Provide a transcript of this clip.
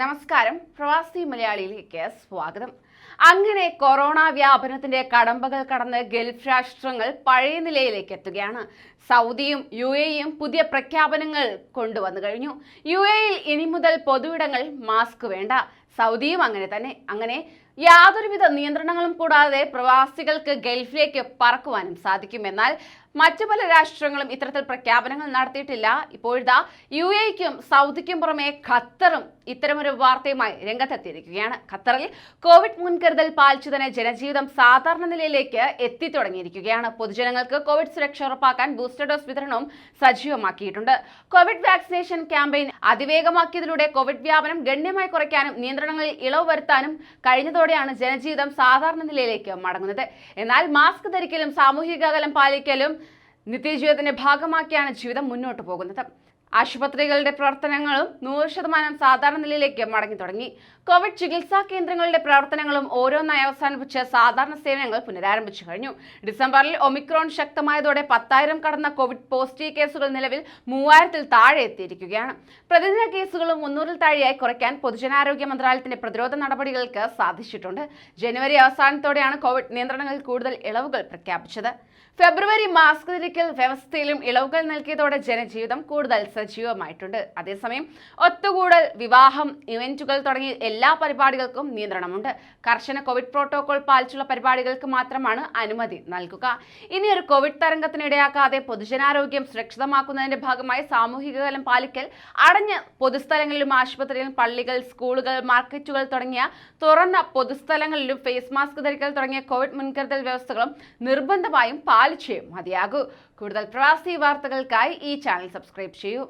നമസ്കാരം. പ്രവാസി മലയാളിയിലേക്ക് സ്വാഗതം. അങ്ങനെ കൊറോണ വ്യാപനത്തിന്റെ കടമ്പകൾ കടന്ന് ഗൾഫ് രാഷ്ട്രങ്ങൾ പഴയ നിലയിലേക്ക് എത്തുകയാണ്. സൗദിയും യു എയും പുതിയ പ്രഖ്യാപനങ്ങൾ കൊണ്ടുവന്നു കഴിഞ്ഞു. യു എയിൽ ഇനി മുതൽ പൊതുവിടങ്ങൾ മാസ്ക് വേണ്ട. സൗദിയും അങ്ങനെ തന്നെ. അങ്ങനെ യാതൊരുവിധ നിയന്ത്രണങ്ങളും കൂടാതെ പ്രവാസികൾക്ക് ഗൾഫിലേക്ക് പറക്കുവാനും സാധിക്കും എന്നാൽ മറ്റു പല രാഷ്ട്രങ്ങളും ഇത്തരത്തിൽ പ്രഖ്യാപനങ്ങൾ നടത്തിയിട്ടില്ല. ഇപ്പോഴത്തെ യു എക്കും സൗദിക്കും പുറമെ ഖത്തറും ഇത്തരമൊരു വാർത്തയുമായി രംഗത്തെത്തിയിരിക്കുകയാണ്. ഖത്തറിൽ കോവിഡ് മുൻകരുതൽ പാലിച്ചു തന്നെ ജനജീവിതം സാധാരണ നിലയിലേക്ക് എത്തിത്തുടങ്ങിയിരിക്കുകയാണ്. പൊതുജനങ്ങൾക്ക് കോവിഡ് സുരക്ഷ ഉറപ്പാക്കാൻ ബൂസ്റ്റർ ഡോസ് വിതരണവും സജീവമാക്കിയിട്ടുണ്ട്. കോവിഡ് വാക്സിനേഷൻ ക്യാമ്പയിൻ അതിവേഗമാക്കിയതിലൂടെ കോവിഡ് വ്യാപനം ഗണ്യമായി കുറയ്ക്കാനും നിയന്ത്രണങ്ങളിൽ ഇളവ് വരുത്താനും കഴിഞ്ഞതോടെയാണ് ജനജീവിതം സാധാരണ നിലയിലേക്ക് മടങ്ങുന്നത്. എന്നാൽ മാസ്ക് ധരിക്കലും സാമൂഹിക അകലം പാലിക്കലും നിത്യജീവിതത്തിന്റെ ഭാഗമാക്കിയാണ് ജീവിതം മുന്നോട്ട് പോകുന്നത്. ആശുപത്രികളുടെ പ്രവർത്തനങ്ങളും നൂറ് ശതമാനം സാധാരണ നിലയിലേക്ക് മടങ്ങി തുടങ്ങി. കോവിഡ് ചികിത്സാ കേന്ദ്രങ്ങളുടെ പ്രവർത്തനങ്ങളും ഓരോന്നായി അവസാനിപ്പിച്ച് സാധാരണ സേവനങ്ങൾ പുനരാരംഭിച്ചു കഴിഞ്ഞു. ഡിസംബറിൽ ഒമിക്രോൺ ശക്തമായതോടെ പത്തായിരം കടന്ന കോവിഡ് പോസിറ്റീവ് കേസുകൾ നിലവിൽ മൂവായിരത്തിൽ താഴെ എത്തിയിരിക്കുകയാണ്. പ്രതിദിന കേസുകളും മുന്നൂറിൽ താഴെയായി കുറയ്ക്കാൻ പൊതുജനാരോഗ്യ മന്ത്രാലയത്തിന്റെ പ്രതിരോധ നടപടികൾക്ക് സാധിച്ചിട്ടുണ്ട്. ജനുവരി അവസാനത്തോടെയാണ് കോവിഡ് നിയന്ത്രണങ്ങളിൽ കൂടുതൽ ഇളവുകൾ പ്രഖ്യാപിച്ചത്. ഫെബ്രുവരി മാസ്ക് ധരിക്കൽ വ്യവസ്ഥയിലും ഇളവുകൾ നൽകിയതോടെ ജനജീവിതം കൂടുതൽ സജീവമായിട്ടുണ്ട്. അതേസമയം ഒത്തുകൂടൽ വിവാഹം ഇവന്റുകൾ തുടങ്ങി എല്ലാ പരിപാടികൾക്കും നിയന്ത്രണമുണ്ട്. കർശന കോവിഡ് പ്രോട്ടോകോൾ പാലിച്ചുള്ള പരിപാടികൾക്ക് മാത്രമാണ് അനുമതി നൽകുക. ഇനി ഒരു കോവിഡ് തരംഗത്തിനിടയാക്കാതെ പൊതുജനാരോഗ്യം സുരക്ഷിതമാക്കുന്നതിന്റെ ഭാഗമായി സാമൂഹിക അകലം പാലിക്കൽ അടഞ്ഞ പൊതുസ്ഥലങ്ങളിലും ആശുപത്രിയിലും പള്ളികൾ സ്കൂളുകൾ മാർക്കറ്റുകൾ തുടങ്ങിയ തുറന്ന പൊതുസ്ഥലങ്ങളിലും ഫേസ് മാസ്ക് ധരിക്കൽ തുടങ്ങിയ കോവിഡ് മുൻകരുതൽ വ്യവസ്ഥകളും നിർബന്ധമായും പാലിച്ചേ മതിയാകൂ. കൂടുതൽ പ്രവാസി വാർത്തകൾക്കായി ഈ ചാനൽ സബ്സ്ക്രൈബ് ചെയ്യൂ.